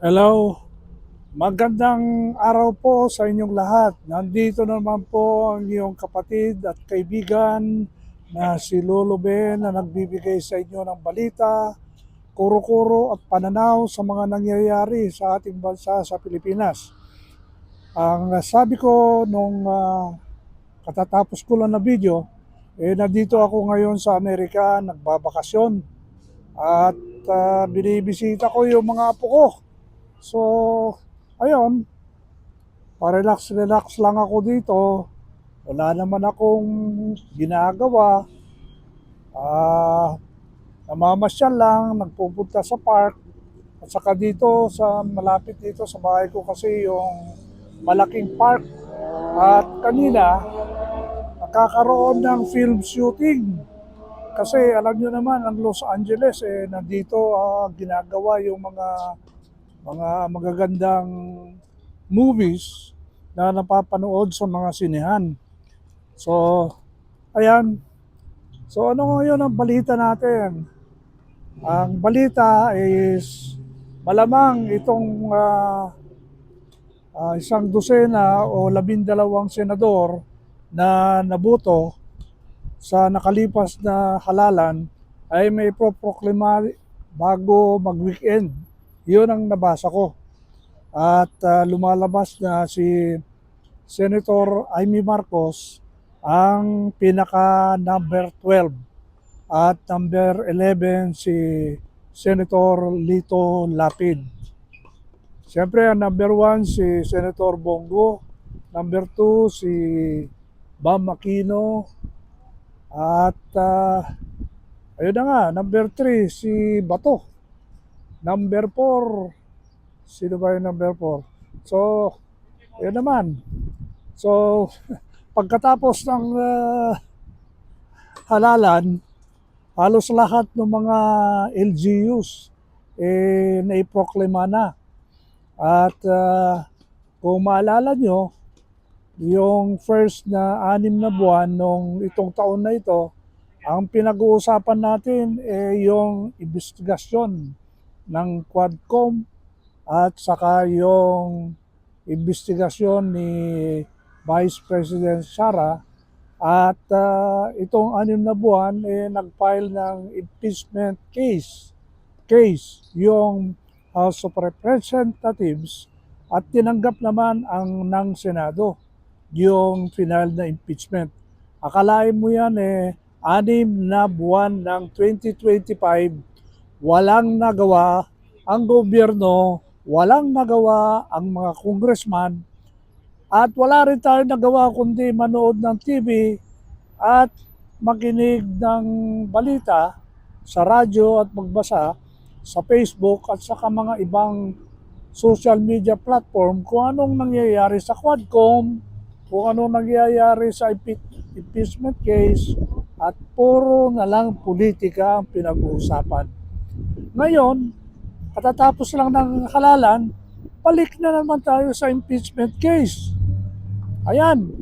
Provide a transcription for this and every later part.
Hello. Magandang araw po sa inyong lahat. Nandito naman po ang iyong kapatid at kaibigan na si Lolo Ben na nagbibigay sa inyo ng balita, kuro-kuro at pananaw sa mga nangyayari sa ating bansa sa Pilipinas. Ang sabi ko nung ah, katatapos ko lang na video, eh nandito ako ngayon sa Amerika, nagbabakasyon at ah, binibisita ko yung mga apo ko. So, ayun, pa-relax-relax lang ako dito. Wala naman akong ginagawa. Ah, namamasyal lang, nagpupunta sa park. At saka dito, sa malapit dito sa bahay ko kasi yung malaking park. At kanina, nakakaroon ng film shooting. Kasi alam nyo naman, ang Los Angeles, eh, nandito ah, ginagawa yung mga mga magagandang movies na napapanood sa mga sinehan. So, ayan. So, ano ngayon ang balita natin? Ang balita is malamang itong ah, ah, isang dosena o labindalawang senador na nabuto sa nakalipas na halalan ay may proproklima bago mag-weekend. Yun ang nabasa ko. At ah, lumalabas na si Senator Amy Marcos ang pinaka number 12 at number 11 si Senator Lito Lapid. Siyempre, ang number 1 si Senator Bongo, number 2 si Bam Aquino, at ah, ayun na nga, number 3 si Bato. Number 4, sino ba yung number 4? So, yun naman. So, pagkatapos ng ah, halalan, halos lahat ng mga LGUs eh, naiproklima na. At ah, kung maalala nyo, yung first na anim na buwan nung itong taon na ito, ang pinag-uusapan natin eh yung investigasyon ng Quadcom at saka yung investigasyon ni Vice President Sara at ah, itong anim na buwan eh nag-file ng impeachment case case yung House of Representatives at tinanggap naman ang ng Senado yung final na impeachment. Akalain mo yan eh, anim na buwan ng 2025, walang nagawa ang gobyerno, walang nagawa ang mga congressman, at wala rin tayo nagawa kundi manood ng TV at makinig ng balita sa radyo at magbasa sa Facebook at saka mga ibang social media platform kung anong nangyayari sa Quadcom, kung anong nangyayari sa impe- impeachment case at puro na lang politika ang pinag-uusapan. Ngayon, katatapos lang ng halalan, balik na naman tayo sa impeachment case. Ayan,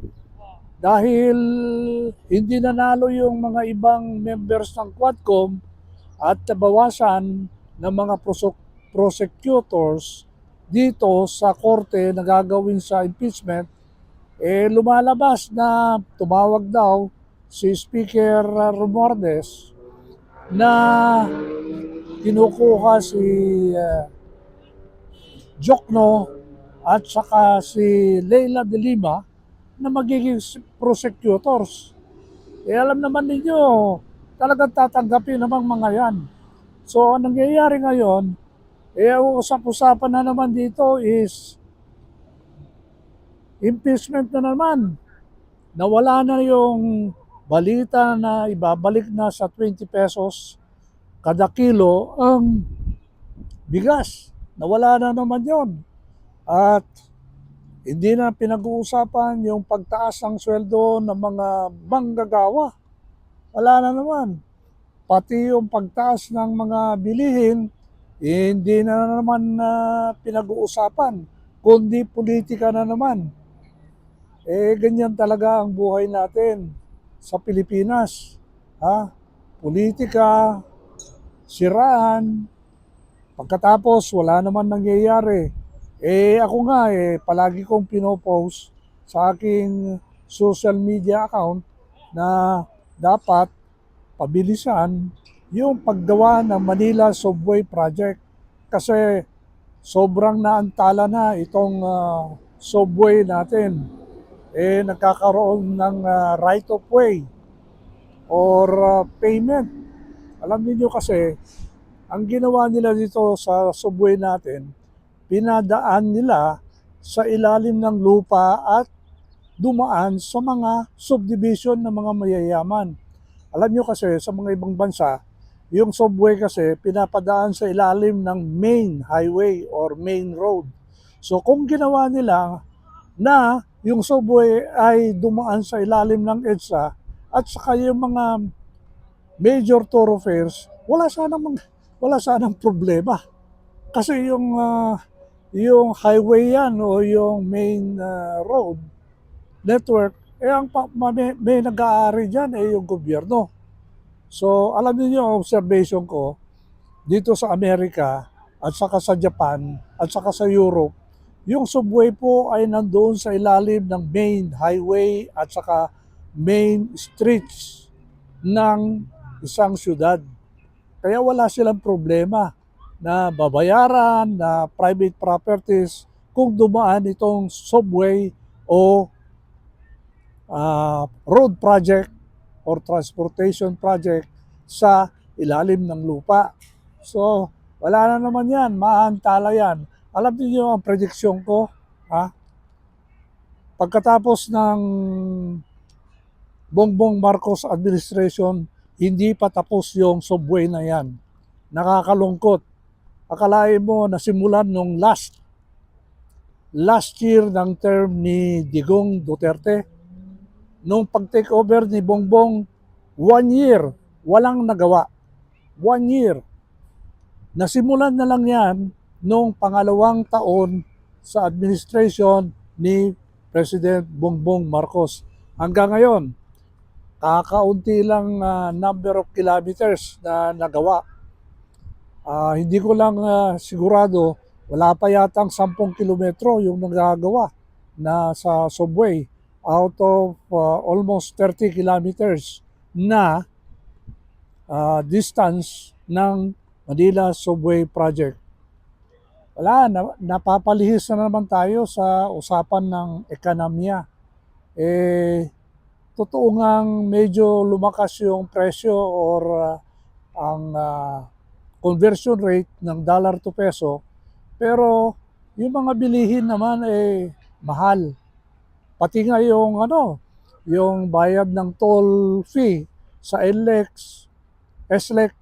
dahil hindi nanalo yung mga ibang members ng Quadcom at nabawasan ng mga prosecutors dito sa korte na gagawin sa impeachment, eh lumalabas na tumawag daw si Speaker Romualdez na kinukuha si uh, Jokno at saka si Leila de Lima na magiging prosecutors. Eh alam naman ninyo, talagang tatanggapin namang mga yan. So ang nangyayari ngayon, eh usap-usapan na naman dito is impeachment na naman. Nawala na yung balita na ibabalik na sa 20 pesos kada kilo ang bigas. Nawala na naman yon. At hindi na pinag-uusapan yung pagtaas ng sweldo ng mga manggagawa. Wala na naman. Pati yung pagtaas ng mga bilihin, eh, hindi na naman na pinag-uusapan, kundi politika na naman. Eh, ganyan talaga ang buhay natin sa Pilipinas. Ha? Politika, siraan, Pagkatapos, wala naman nangyayari. Eh, ako nga eh, palagi kong pinopost sa aking social media account na dapat pabilisan yung paggawa ng Manila Subway Project. Kasi sobrang naantala na itong ah, subway natin. Eh, nagkakaroon ng ah, right of way or ah, payment. Alam niyo kasi, ang ginawa nila dito sa subway natin, pinadaan nila sa ilalim ng lupa at dumaan sa mga subdivision ng mga mayayaman. Alam nyo kasi sa mga ibang bansa, yung subway kasi pinapadaan sa ilalim ng main highway or main road. So kung ginawa nila na yung subway ay dumaan sa ilalim ng EDSA at saka yung mga major thoroughfares, wala sanang wala sanang problema. Kasi yung ah, yung highway yan o yung main ah, road network, eh ang may, may nag-aari dyan eh yung gobyerno. So alam niyo yung observation ko dito sa Amerika at saka sa Japan at saka sa Europe, yung subway po ay nandoon sa ilalim ng main highway at saka main streets ng isang syudad. Kaya wala silang problema na babayaran na private properties kung dumaan itong subway o ah, road project or transportation project sa ilalim ng lupa. So, wala na naman yan, maantala yan. Alam niyo ang prediction ko, ha? Pagkatapos ng Bongbong Marcos administration, hindi pa tapos yung subway na yan. Nakakalungkot. Akalain mo na simulan nung last last year ng term ni Digong Duterte. Nung pag-take over ni Bongbong, one year, walang nagawa. One year. Nasimulan na lang yan nung pangalawang taon sa administration ni President Bongbong Marcos. Hanggang ngayon, kakaunti lang ah, number of kilometers na nagawa. Ah, hindi ko lang ah, sigurado, wala pa yatang 10 kilometro yung nagagawa na sa subway out of ah, almost 30 kilometers na ah, distance ng Manila Subway Project. Wala, na, napapalihis na naman tayo sa usapan ng ekonomiya. Eh, totoo ngang medyo lumakas yung presyo or ah, ang ah, conversion rate ng dollar to peso. Pero yung mga bilihin naman eh mahal. Pati nga yung ano, yung bayad ng toll fee sa NLEX, SLEX,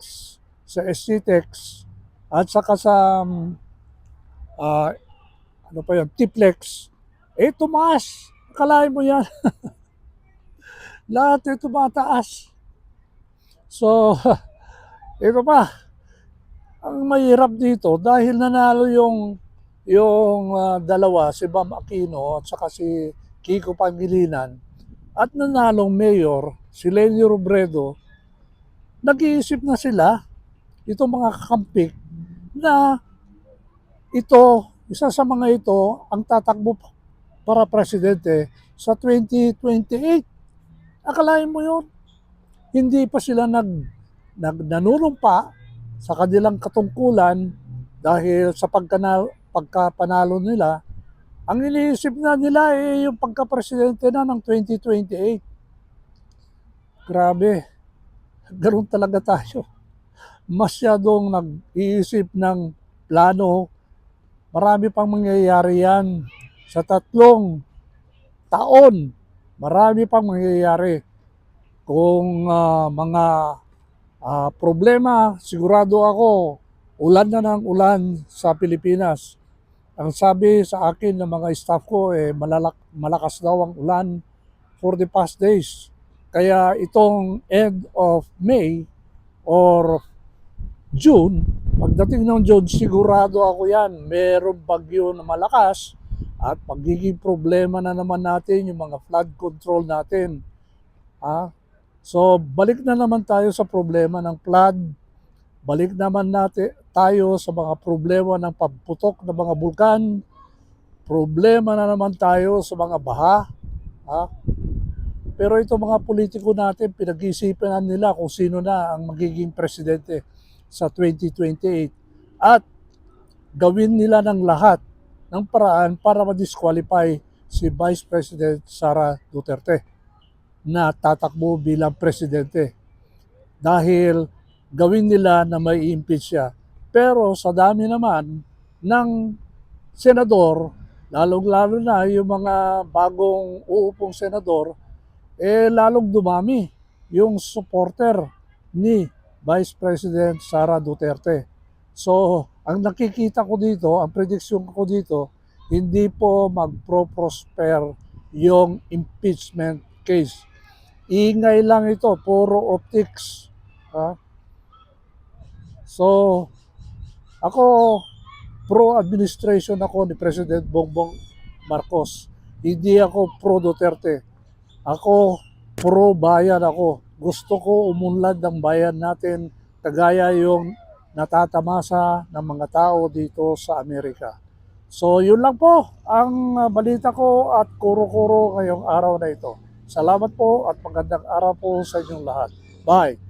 sa SCTEX, at saka sa um, ah, ano pa yun, TIPLEX, eh tumaas. Akalain mo yan. Lahat ay tumataas. So, ito pa, ang mahirap dito dahil nanalo yung yung ah, dalawa, si Bam Aquino at saka si Kiko Pangilinan at nanalong mayor, si Lenny Robredo, nag-iisip na sila, itong mga kakampik, na ito, isa sa mga ito, ang tatakbo para presidente sa 2028. Akalain mo yun? Hindi pa sila nag, nag nanunumpa sa kanilang katungkulan dahil sa pagkanal, pagkapanalo nila, ang iniisip na nila ay yung pagka-presidente na ng 2028. Grabe. Ganun talaga tayo. Masyadong nag-iisip ng plano. Marami pang mangyayari yan. Sa tatlong taon, marami pang mangyayari. Kung ah, mga ah, problema, sigurado ako, ulan na ng ulan sa Pilipinas. Ang sabi sa akin ng mga staff ko, eh, malalak, malakas daw ang ulan for the past days. Kaya itong end of May or June, pagdating ng June, sigurado ako yan, merong bagyo na malakas at magiging problema na naman natin yung mga flood control natin. Ha? So, balik na naman tayo sa problema ng flood balik naman natin tayo sa mga problema ng pagputok ng mga bulkan, problema na naman tayo sa mga baha. Ha? Pero itong mga politiko natin, pinag-iisipan na nila kung sino na ang magiging presidente sa 2028. At gawin nila ng lahat ng paraan para ma-disqualify si Vice President Sara Duterte na tatakbo bilang presidente. Dahil gawin nila na may impeach siya. Pero sa dami naman ng senador, lalong-lalo na yung mga bagong uupong senador, eh lalong dumami yung supporter ni Vice President Sara Duterte. So, ang nakikita ko dito, ang prediction ko dito, hindi po magpro-prosper yung impeachment case. Ingay lang ito, puro optics. Ha? So, ako, pro-administration ako ni President Bongbong Marcos. Hindi ako pro-Duterte. Ako, pro-bayan ako. Gusto ko umunlad ng bayan natin kagaya yung natatamasa ng mga tao dito sa Amerika. So, yun lang po ang balita ko at kuro-kuro ngayong araw na ito. Salamat po at magandang araw po sa inyong lahat. Bye!